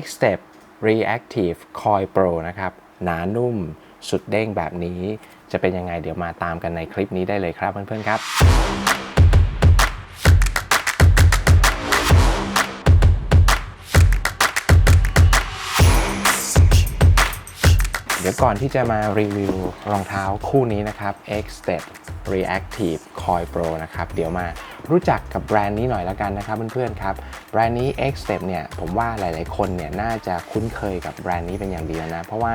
X Step Reactive Coil Pro นะครับหนานุ่มสุดเด้งแบบนี้ จะเป็นยังไงเดี๋ยวมาตามกันในคลิปนี้ได้เลยครับเพื่อนๆครับ เดี๋ยวก่อนที่จะมารีวิวรองเท้าคู่นี้นะครับ X Step Reactive Coil Pro นะครับ เดี๋ยวมารู้จักกับแบรนด์นี้หน่อยแล้วกันนะครับเพื่อนๆครับ แบรนด์นี้ X Step เนี่ยผมว่าหลายๆคนเนี่ยน่าจะคุ้นเคยกับแบรนด์นี้เป็นอย่างดีแล้วนะ เพราะว่า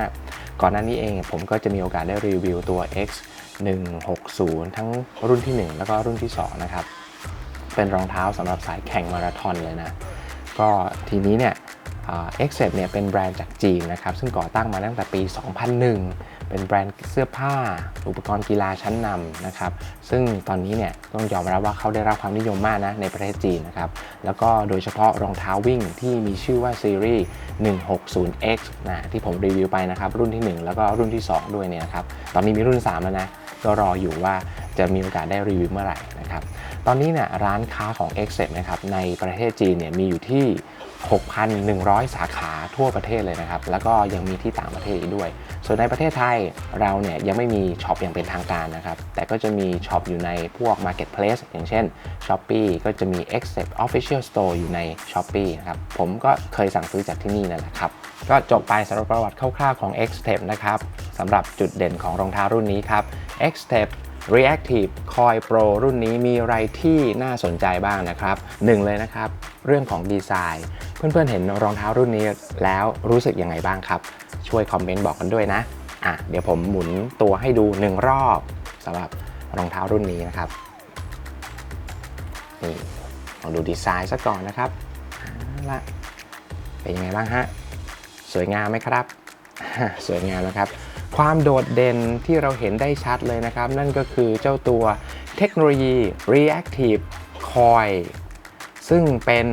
ก่อนหน้านี้เองผมก็จะมีโอกาสได้รีวิวตัว X 160 ทั้งรุ่นที่ 1 แล้วก็รุ่นที่ 2 นะครับ เป็นรองเท้าสำหรับสายแข่งมาราธอนเลยนะ ก็ทีนี้เนี่ย เอ็กเซปเนี่ยเป็นแบรนด์จากจีนนะครับ ซึ่งก่อตั้งมาตั้งแต่ปี 2001 เป็นแบรนด์เสื้อผ้า อุปกรณ์กีฬาชั้นนำนะครับ ซึ่งตอนนี้เนี่ยต้องยอมรับว่าเขาได้รับความนิยมมากนะในประเทศจีนนะครับ แล้วก็โดยเฉพาะรองเท้าวิ่งที่มีชื่อว่าซีรีส์ 160X นะที่ผมรีวิวไปนะครับ รุ่นที่ 1 แล้วก็รุ่นที่ 2 ด้วยเนี่ยนะครับ ตอนนี้มีรุ่น 3 แล้วนะ ก็รออยู่ว่าจะมีโอกาสได้รีวิวเมื่อไหร่นะครับ ตอนนี้เนี่ยร้านค้าของ x e p นะครับในประเทศจีนเนี่ยมีอยู่ที่ 6,100 สาขาทั่วประเทศเลยนะครับ แล้วก็ยังมีที่ต่างประเทศอีกด้วย ส่วนในประเทศไทยเราเนี่ยยังไม่มีช็อปอย่างเป็นทางการนะครับ แต่ก็จะมีช็อปอยู่ในพวก Marketplace อย่างเช่น Shopee ก็จะมี x e p Official Store อยู่ใน Shopee นะครับ ผมก็เคยสั่งซื้อจากที่นี่นั่นแหละครับ ก็จบไปสำหรับประวัติคร่าวๆของ x t e p นะครับสำหรับจุดเด่นของรองเท้ารุ่นนี้ครับ x t e p Reactive Coil Pro รุ่นนี้มีอะไรที่น่าสนใจบ้างนะครับหนึ่งเลยนะครับ เรื่องของดีไซน์ เพื่อนๆเห็นรองเท้ารุ่นนี้แล้วรู้สึกยังไงบ้างครับ ช่วยคอมเมนต์บอกกันด้วยนะอะเดี๋ยวผมหมุนตัวให้ดู 1 รอบสำหรับรองเท้ารุ่นนี้นะครับนี่ลองดูดีไซน์ซะก่อนนะครับละเป็นยังไงบ้างฮะสวยงามไหมครับ สวยงามนะครับ ความโดดเด่นที่เราเห็นได้ชัดเลยนะครับ นั่นก็คือเจ้าตัวเทคโนโลยี Reactive Coil ซึ่งเป็น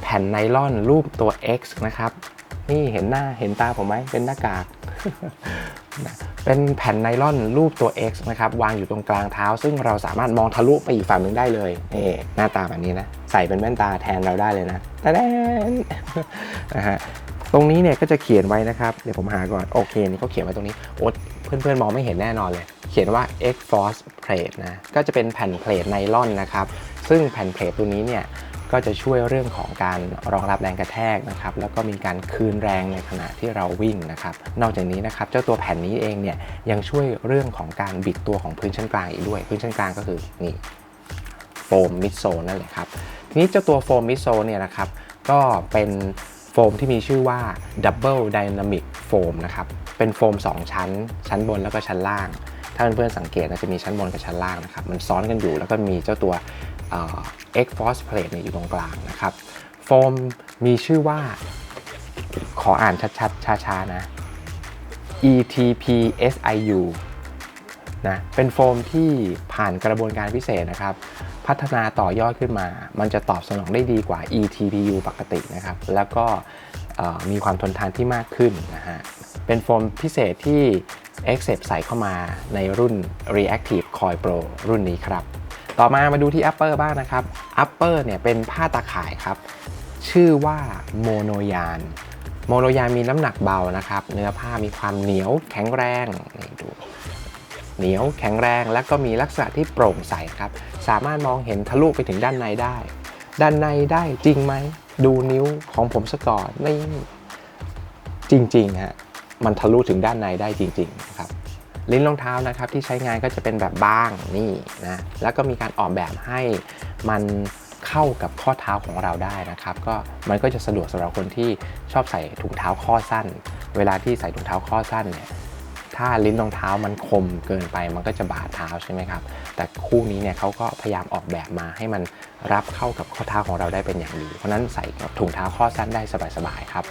แผ่นไนลอนรูปตัว X นะครับ นี่เห็นหน้าเห็นตาผมไหมเป็นหน้ากาก เป็นแผ่นไนลอนรูปตัว X นะครับวางอยู่ตรงกลางเท้า ซึ่งเราสามารถมองทะลุไปอีกฝั่งหนึ่งได้เลยนี่หน้าตาแบบนี้นะ ใส่เป็นแว่นตาแทนเราได้เลยนะแต่แดนนะฮะ ตรงนี้เนี่ยก็จะเขียนไว้นะครับ เดี๋ยวผมหาก่อน โอเคนี่เขาเขียนไว้ตรงนี้โอ้เพื่อนๆ มองไม่เห็นแน่นอนเลย เขียนว่า X Force Plate นะ ก็จะเป็นแผ่นเพลทไนลอนนะครับ ซึ่งแผ่นเพลทตัวนี้เนี่ยก็จะช่วยเรื่องของการรองรับแรงกระแทกนะครับ แล้วก็มีการคืนแรงในขณะที่เราวิ่งนะครับ นอกจากนี้นะครับ เจ้าตัวแผ่นนี้เองเนี่ยยังช่วยเรื่องของการบิดตัวของพื้นชั้นกลางอีกด้วย พื้นชั้นกลางก็คือนี่โฟมมิดโซนนั่นแหละครับ ทีนี้เจ้าตัวโฟมมิดโซนเนี่ยนะครับ ก็เป็น โฟมที่มีชื่อว่า Double Dynamic Foam นะครับ เป็นโฟม 2 ชั้น ชั้นบนแล้วก็ชั้นล่าง ถ้าเพื่อนๆสังเกตนะจะมีชั้นบนกับชั้นล่างนะครับ มันซ้อนกันอยู่แล้วก็มีเจ้าตัว X Force Plate อยู่ตรงกลางนะครับ โฟมมีชื่อว่า ขออ่านชัดๆช้าๆนะ ETPSIU นะเป็นโฟมที่ผ่านกระบวนการพิเศษนะครับ พัฒนาต่อยอดขึ้นมา มันจะตอบสนองได้ดีกว่า eTPU ปกตินะครับ แล้วก็มีความทนทานที่มากขึ้นนะฮะเป็นโฟมพิเศษที่ x c e p ใส่เข้ามาในรุ่น Reactive Coil Pro รุ่นนี้ครับ ต่อมามาดูที่ Upper บ้างนะครับ Upper เนี่ยเป็นผ้าตาข่ายครับ ชื่อว่าโมโนยานโมโนยานมีน้ำหนักเบานะครับ เนื้อผ้ามีความเหนียวแข็งแรงนี่ดู เหนียวแข็งแรง และก็มีลักษณะที่โปร่งใสครับ สามารถมองเห็นทะลุไปถึงด้านในได้ ด้านในได้จริงไหม ดูนิ้วของผมสก่อนนี่จริงๆฮะมันทะลุถึงด้านในได้จริงๆนะครับลิ้นรองเท้านะครับที่ใช้งานก็จะเป็นแบบบางนี่นะแล้วก็มีการออกแบบให้มันเข้ากับข้อเท้าของเราได้นะครับ ก็มันก็จะสะดวกสำหรับคนที่ชอบใส่ถุงเท้าข้อสั้น เวลาที่ใส่ถุงเท้าข้อสั้นเนี่ย ถ้าลิ้นรองเท้ามันคมเกินไปมันก็จะบาดเท้าใช่ไหมครับ แต่คู่นี้เนี่ยเขาก็พยายามออกแบบมาให้มันรับเข้ากับข้อเท้าของเราได้เป็นอย่างดี เพราะนั้นใส่กับถุงเท้าข้อสั้นได้สบายๆครับ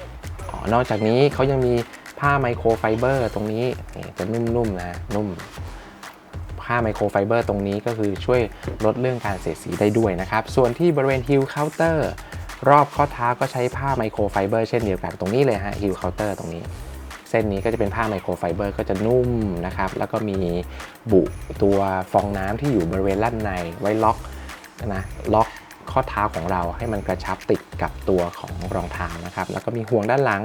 อ๋อนอกจากนี้เขายังมีผ้าไมโครไฟเบอร์ตรงนี้นี่จะนุ่มๆนะนุ่มผ้าไมโครไฟเบอร์ตรงนี้ก็คือช่วยลดเรื่องการเสียดสีได้ด้วยนะครับ ส่วนที่บริเวณฮิลเคาน์เตอร์รอบข้อเท้าก็ใช้ผ้าไมโครไฟเบอร์เช่นเดียวกันตรงนี้เลยฮะฮิลเคาน์เตอร์ตรงนี้ เส้นนี้ก็จะเป็นผ้าไมโครไฟเบอร์ก็จะนุ่มนะครับ แล้วก็มีบุตัวฟองน้ำที่อยู่บริเวณด้านในไว้ล็อกนะล็อกข้อเท้าของเราให้มันกระชับติดกับตัวของรองเท้านะครับ แล้วก็มีห่วงด้านหลัง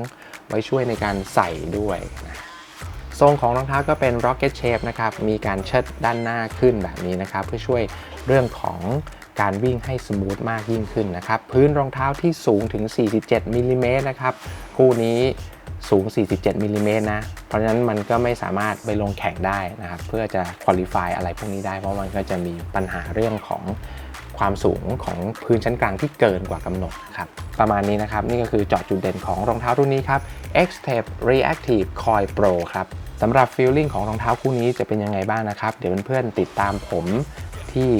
ไว้ช่วยในการใส่ด้วยนะทรงของรองเท้าก็เป็น rocket shape นะครับ มีการเชิดด้านหน้าขึ้นแบบนี้นะครับ เพื่อช่วยเรื่องของการวิ่งให้สมูทมากยิ่งขึ้นนะครับ พื้นรองเท้าที่สูงถึง 47มิลลิเมตรนะครับ คู่นี้ สูง 47มิลลิเมตรนะ เพราะฉะนั้นมันก็ไม่สามารถไปลงแข่งได้นะครับ เพื่อจะคุริฟายอะไรพวกนี้ได้ เพราะมันก็จะมีปัญหาเรื่องของความสูงของพื้นชั้นกลางที่เกินกว่ากำหนดครับ ประมาณนี้นะครับ นี่ก็คือจาะจุดเด่นของรองเท้ารุ่นนี้ครับ X-Tape Reactive Coil Pro ครับสำหรับฟีลลิ่งของรองเท้าคู่นี้จะเป็นยังไงบ้างนะครับ เดี๋ยวเพื่อนๆติดตามผมที่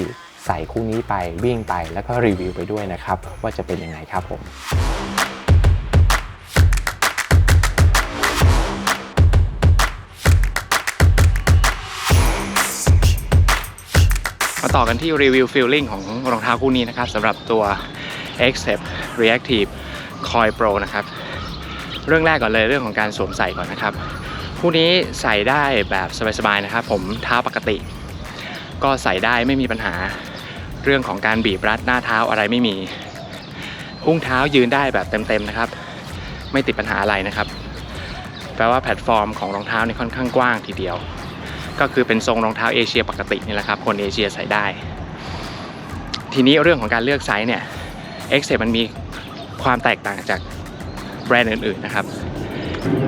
ใส่คู่นี้ไปวิ่งไปแล้วก็รีวิวไปด้วยนะครับ ว่าจะเป็นยังไงครับผม มาต่อกันที่รีวิวฟีลลิ่งของรองเท้าคู่นี้นะครับสำหรับตัว x t e p Reactive Coil Pro นะครับ เรื่องแรกก่อนเลยเรื่องของการสวมใส่ก่อนนะครับ คู่นี้ใส่ได้แบบสบายๆนะครับ ผมเท้าปกติ ก็ใส่ได้ไม่มีปัญหาเรื่องของการบีบรัดหน้าเท้าอะไรไม่มีอุ้งเท้ายืนได้แบบเต็มๆนะครับ ไม่ติดปัญหาอะไรนะครับ แปลว่าแพลตฟอร์มของรองเท้านี่ค่อนข้างกว้างทีเดียว ก็คือเป็นทรงรองเท้าเอเชียปกตินี่แหละครับ คนเอเชียใส่ได้ ทีนี้เรื่องของการเลือกไซส์เนี่ย x เมันมีความแตกต่างจากแบรนด์อื่นๆนะครับ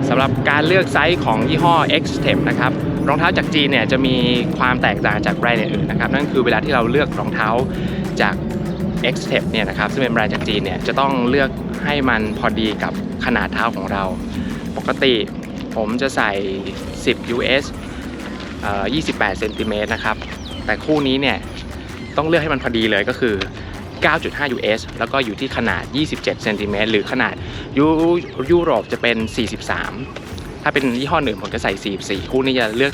สำหรับการเลือกไซส์ของยี่ห้อ X t e p นะครับรองเท้าจากจีนเนี่ยจะมีความแตกต่างจากแบรนด์อื่นๆนะครับนั่นคือเวลาที่เราเลือกรองเท้าจาก X t e p เนี่ยนะครับซึ่งเป็นแบรนด์จากจีนเนี่ยจะต้องเลือกให้มันพอดีกับขนาดเท้าของเรา ปกติผมจะใส่ 10 US เอ่อ 28เซนติเมตรนะครับ แต่คู่นี้เนี่ยต้องเลือกให้มันพอดีเลยก็คือ 9.5 US แล้วก็อยู่ที่ขนาด 27เซนติเมตรหรือขนาดยุยุโรปจะเป็น 43 ถ้าเป็นยี่ห้อหนึ่งผมจะใส่ 44 คู่นี้จะเลือก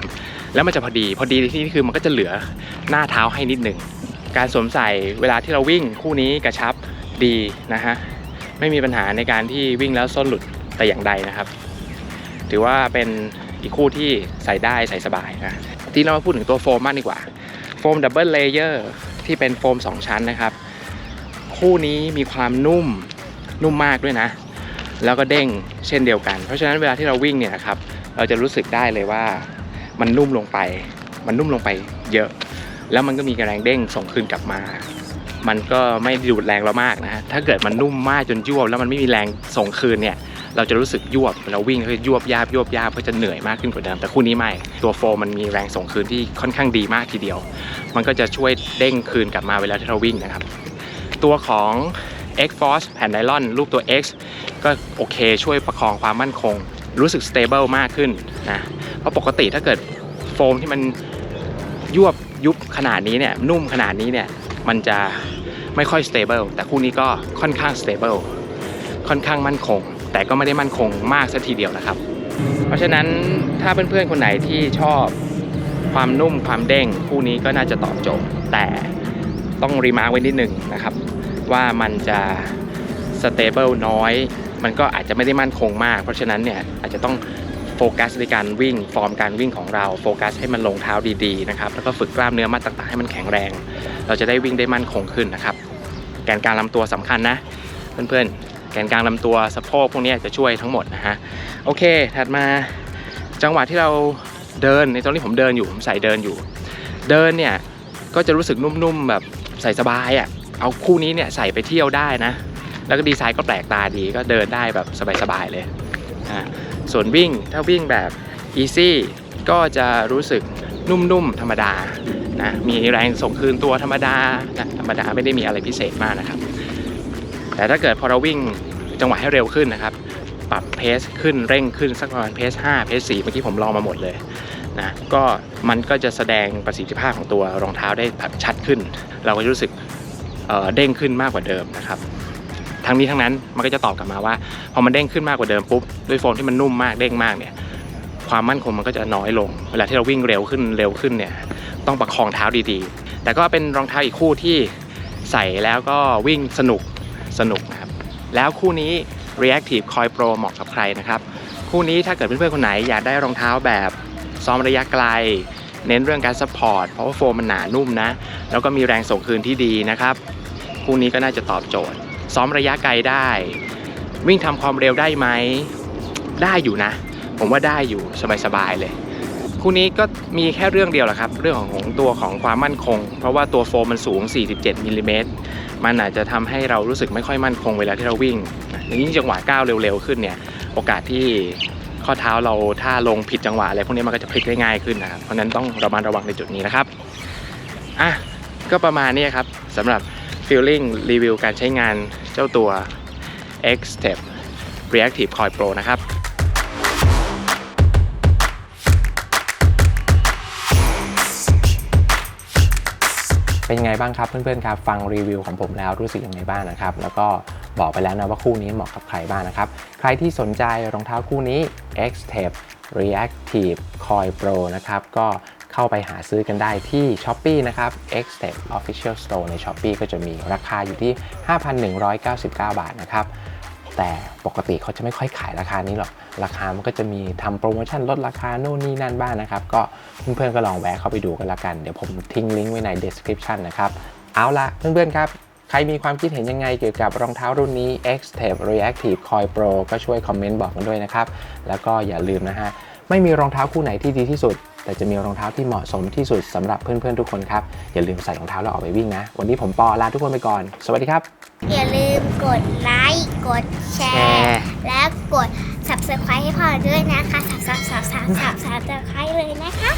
43 แล้วมันจะพอดีพอดีที่นี้คือมันก็จะเหลือหน้าเท้าให้นิดหนึ่ง การสวมใส่เวลาที่เราวิ่งคู่นี้กระชับดีนะฮะไม่มีปัญหาในการที่วิ่งแล้วส้นหลุดแต่อย่างใดนะครับ ถือว่าเป็น อีกคู่ที่ใส่ได้ใส่สบายนะทีเรามาพูดถึงตัวโฟมมากดีกว่า โฟมดับเบิลเลเยอร์ที่เป็นโฟม 2 ชั้นนะครับ คู่นี้มีความนุ่มนุ่มมากด้วยนะ แล้วก็เด้งเช่นเดียวกัน เพราะฉะนั้นเวลาที่เราวิ่งเนี่ยนะครับ เราจะรู้สึกได้เลยว่ามันนุ่มลงไป มันนุ่มลงไปเยอะ แล้วมันก็มีกระแรงเด้งส่งคืนกลับมา มันก็ไม่ดูดแรงเรามากนะฮะถ้าเกิดมันนุ่มมากจนยั่วแล้วมันไม่มีแรงส่งคืนเนี่ย เราจะรู้สึกยวบเราวิ่งก็ยวบยาบยวบยาบก็จะเหนื่อยมากขึ้นกว่าเดิม แต่คู่นี้ไม่ ตัวโฟมมันมีแรงส่งคืนที่ค่อนข้างดีมากทีเดียว มันก็จะช่วยเด้งคืนกลับมาเวลาที่เราวิ่งนะครับ ตัวของ X Force แผ่นไนลอน รูปตัว X ก็โอเคช่วยประคองความมั่นคง รู้สึก stable มากขึ้นนะเพราะปกติถ้าเกิดโฟมที่มันยวบยุบขนาดนี้เนี่ยนุ่มขนาดนี้เนี่ยมันจะไม่ค่อย stable แต่คู่นี้ก็ค่อนข้าง stable ค่อนข้างมั่นคง แต่ก็ไม่ได้มั่นคงมากสัทีเดียวนะครับ เพราะฉะนั้นถ้าเพื่อนๆคนไหนที่ชอบความนุ่มความเด้งคู่นี้ก็น่าจะตอบโจทย์ แต่ต้องรีมาร์ไว้นิดหนึ่งนะครับ ว่ามันจะ stable น้อย มันก็อาจจะไม่ได้มั่นคงมาก เพราะฉะนั้นเนี่ยอาจจะต้องโฟกัสในการวิ่งฟอร์มการวิ่งของเราโฟกัสให้มันลงเท้าดีๆนะครับแล้วก็ฝึกกล้ามเนื้อมัดต่างๆให้มันแข็งแรง เราจะได้วิ่งได้มั่นคงขึ้นนะครับ แกนกลางลำตัวสำคัญนะ เพื่อนๆ แกนกลางลำตัวสะโพกพวกนี้จะช่วยทั้งหมดนะฮะโอเค ถัดมาจังหวะที่เราเดินในตอนนี้ผมเดินอยู่ผมใส่เดินอยู่ เดินเนี่ยก็จะรู้สึกนุ่มๆแบบใส่สบายอะ่ะเอาคู่นี้เนี่ยใส่ไปเที่ยวได้นะ แล้วก็ดีไซน์ก็แปลกตาดีก็เดินได้แบบสบายๆเลยอ่าส่วนวิ่งถ้าวิ่งแบบ easy ก็จะรู้สึกนุ่มๆธรรมดานะมีแรงส่งคืนตัวธรรมดานะธรรมดาไม่ได้มีอะไรพิเศษมากนะครับ แต่ถ้าเกิดพอเราวิ่งจังหวะให้เร็วขึ้นนะครับ ปรับเพสขึ้นเร่งขึ้นสักประมาณเพส5เพส4เมื่อกี้ผมลองมาหมดเลยนะก็มันก็จะแสดงประสิทธิภาพของตัวรองเท้าได้ชัดขึ้น เราก็จะรู้สึกเเด้งขึ้นมากกว่าเดิมนะครับทั้งนี้ทั้งนั้นมันก็จะตอบกลับมาว่าพอมันเด้งขึ้นมากกว่าเดิมปุ๊บด้วยโฟมที่มันนุ่มมากเด้งมากเนี่ยความมั่นคงมันก็จะน้อยลง เวลาที่เราวิ่งเร็วขึ้นเร็วขึ้นเนี่ยต้องประคองเท้าดีๆ แต่ก็เป็นรองเท้าอีกคู่ที่ใส่แล้วก็วิ่งสนุก สนุกนะครับ แล้วคู่นี้ Reactive Coil Pro เหมาะกับใครนะครับ คู่นี้ถ้าเกิดเพื่อนๆคนไหนอยากได้รองเท้าแบบซ้อมระยะไกล เน้นเรื่องการซัพพอร์ตเพราะว่าโฟมมันหนานุ่มนะ แล้วก็มีแรงส่งคืนที่ดีนะครับ คู่นี้ก็น่าจะตอบโจทย์ ซ้อมระยะไกลได้ วิ่งทำความเร็วได้ไหม ได้อยู่นะ ผมว่าได้อยู่สบายๆเลย คู่นี้ก็มีแค่เรื่องเดียวแหละครับ เรื่องของของตัวของความมั่นคง เพราะว่าตัวโฟมมันสูง 47มิลลิเมตรมันอาจจะทำให้เรารู้สึกไม่ค่อยมั่นคงเวลาที่เราวิ่งยิ่งจังหวะก้าวเร็วๆขึ้นเนี่ยโอกาสที่ข้อเท้าเราถ้าลงผิดจังหวะอะไรพวกนี้มันก็จะพลิกได้ง่ายขึ้นนะครับเพราะนั้นต้องระมัดระวังในจุดนี้นะครับอะก็ประมาณนี้ครับสำหรับ feeling รีวิวการใช้งานเจ้าตัว X Step Reactive Coil Pro นะครับ เป็นไงบ้างครับเพื่อนๆครับฟังรีวิวของผมแล้วรู้สึกยังไงบ้างนะครับ แล้วก็บอกไปแล้วนะว่าคู่นี้เหมาะกับใครบ้างนะครับ ใครที่สนใจรองเท้าคู่นี้ Xtep Reactive Coil Pro นะครับก็เข้าไปหาซื้อกันได้ที่ s h อ p e e นะครับ Xtep Official Store ใน s h อ p e e ก็จะมีราคาอยู่ที่ 5,199 บาทนะครับ แต่ปกติเขาจะไม่ค่อยขายราคานี้หรอก ราคามันก็จะมีทำโปรโมชั่นลดราคาโน่นนี่นั่นบ้างนะครับ ก็เพื่อนๆก็ลองแวะเข้าไปดูกันละกัน เดี๋ยวผมทิ้งลิงก์ไว้ใน description นะครับ เอาละเพื่อนๆครับ ใครมีความคิดเห็นยังไงเกี่ยวกับรองเท้ารุ่นนี้ X Tape Reactive Coil Pro ก็ช่วยคอมเมนต์บอกกันด้วยนะครับ แล้วก็อย่าลืมนะฮะ ไม่มีรองเท้าคู่ไหนที่ดีที่สุด แต่จะมีรองเท้าที่เหมาะสมที่สุดสำหรับเพื่อนๆทุกคนครับ อย่าลืมใส่รองเท้าแล้วออกไปวิ่งนะ วันนี้ผมปอลาทุกคนไปก่อน สวัสดีครับ อย่าลืมกดไลค์กดแชร์ และกด subscribe ให้พ่อด้วยนะคะ subscribesubscribesubscribe เลยนะคะ